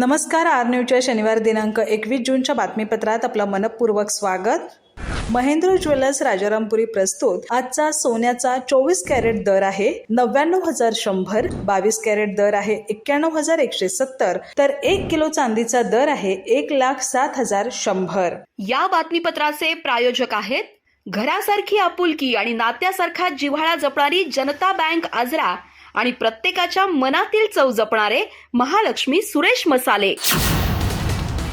नमस्कार आर न्यूजच्या शनिवार दिनांक एकवीस जूनच्या बातमीपत्रात आपलं मनपूर्वक स्वागत. महेंद्र ज्वेलर्स राजारामपुरी प्रस्तुत. आजचा सोन्याचा चोवीस कॅरेट दर आहे नव्याण्णव हजार शंभर बावीस कॅरेट दर आहे एक्क्याण्णव हजार एकशे सत्तर तर एक किलो चांदीचा दर आहे एक लाख सात हजार शंभर. या बातमीपत्राचे प्रायोजक आहेत घरासारखी आपुलकी आणि नात्यासारखा जिव्हाळा जपणारी जनता बँक आजरा आणि प्रत्येकाच्या मनातील चव जपणारे महालक्ष्मी सुरेश मसाले.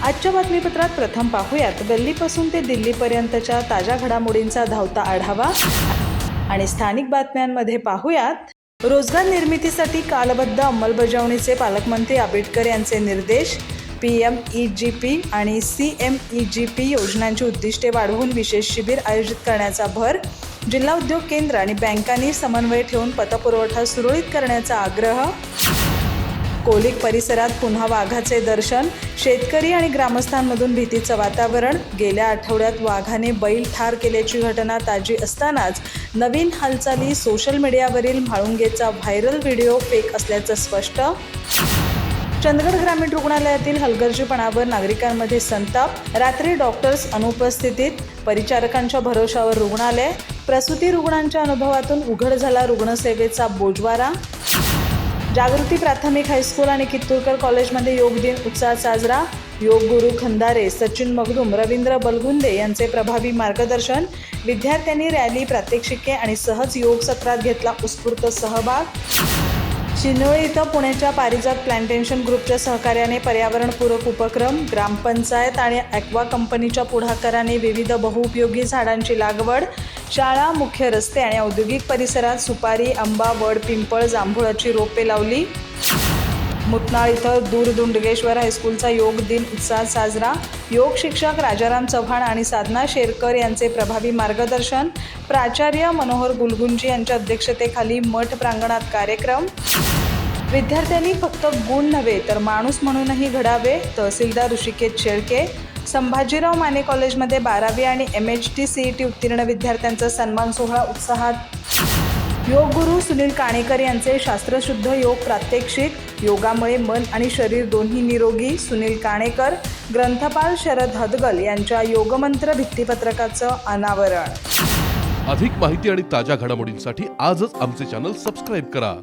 आजच्या बातमीपत्रात प्रथम पाहूयात. गल्लीपासून ते दिल्लीपर्यंतच्या ताज्या घडामोडींचा धावता आढावा. आणि स्थानिक बातम्यांमध्ये पाहूयात. रोजगार निर्मितीसाठी कालबद्ध अंमलबजावणीचे पालकमंत्री आंबेडकर यांचे निर्देश. P M E G P आणि C M E G P योजनांची उद्दिष्टे वाढवून विशेष शिबिर आयोजित करण्याचा भर. जिल्हा उद्योग केंद्र आणि बँकांनी समन्वय ठेवून पतपुरवठा सुरळीत करण्याचा आग्रह. कोलिक परिसरात पुन्हा वाघाचे दर्शन. शेतकरी आणि ग्रामस्थांमधून भीतीचं वातावरण. गेल्या आठवड्यात वाघाने बैल ठार केल्याची घटना ताजी असतानाच नवीन हालचाली सोशल मीडियावरील म्हाळुंगेचा व्हायरल व्हिडिओ फेक असल्याचं स्पष्ट. चंदगड ग्रामीण रुग्णालयातील हलगर्जीपणावर नागरिकांमध्ये संताप. रात्री डॉक्टर्स अनुपस्थितीत परिचारकांच्या भरोशावर रुग्णालय. प्रसूती रुग्णांच्या अनुभवातून उघड झाला रुग्णसेवेचा बोजवारा. जागृती प्राथमिक हायस्कूल आणि कित्तूरकर कॉलेजमध्ये योग दिन उत्साहात साजरा. योग गुरु खंदारे सचिन मगदूम रवींद्र बलगुंदे यांचे प्रभावी मार्गदर्शन. विद्यार्थ्यांनी रॅली प्रात्यक्षिके आणि सहज योग सत्रात घेतला उत्स्फूर्त सहभाग. चिनोळी इथं पुण्याच्या पारिजात प्लांटेशन ग्रुपच्या सहकार्याने पर्यावरणपूरक उपक्रम ग्रामपंचायत आणि ॲक्वा कंपनीच्या पुढाकाराने विविध बहुउपयोगी झाडांची लागवड शाळा मुख्य रस्ते आणि औद्योगिक परिसरात सुपारी आंबा वड पिंपळ जांभुळाची रोपे लावली. मुतनाळ इथं दूरदुंडगेश्वर हायस्कूलचा योग दिन उत्साहात साजरा. योग शिक्षक राजाराम चव्हाण आणि साधना शेरकर यांचे प्रभावी मार्गदर्शन. प्राचार्य मनोहर गुलगुंजी यांच्या अध्यक्षतेखाली मठ प्रांगणात कार्यक्रम. विद्यार्थ्यांनी फक्त गुण नव्हे तर माणूस म्हणूनही घडावे तहसीलदार ऋषिकेश शेळके संभाजीराव माने कॉलेजमध्ये बारावी आणि M H T C E T उत्तीर्ण विद्यार्थ्यांचा सन्मान सोहळा उत्साहात. योग गुरु सुनील काणेकर यांचे शास्त्रशुद्ध योग प्रात्यक्षिक योगामुळे मन आणि शरीर दोन्ही निरोगी सुनील काणेकर ग्रंथपाल शरद हदगल यांच्या योगमंत्र भित्तीपत्रकाचं अनावरण. अधिक माहिती आणि ताज्या घडामोडींसाठी आजच आमचे चॅनल सबस्क्राईब करा.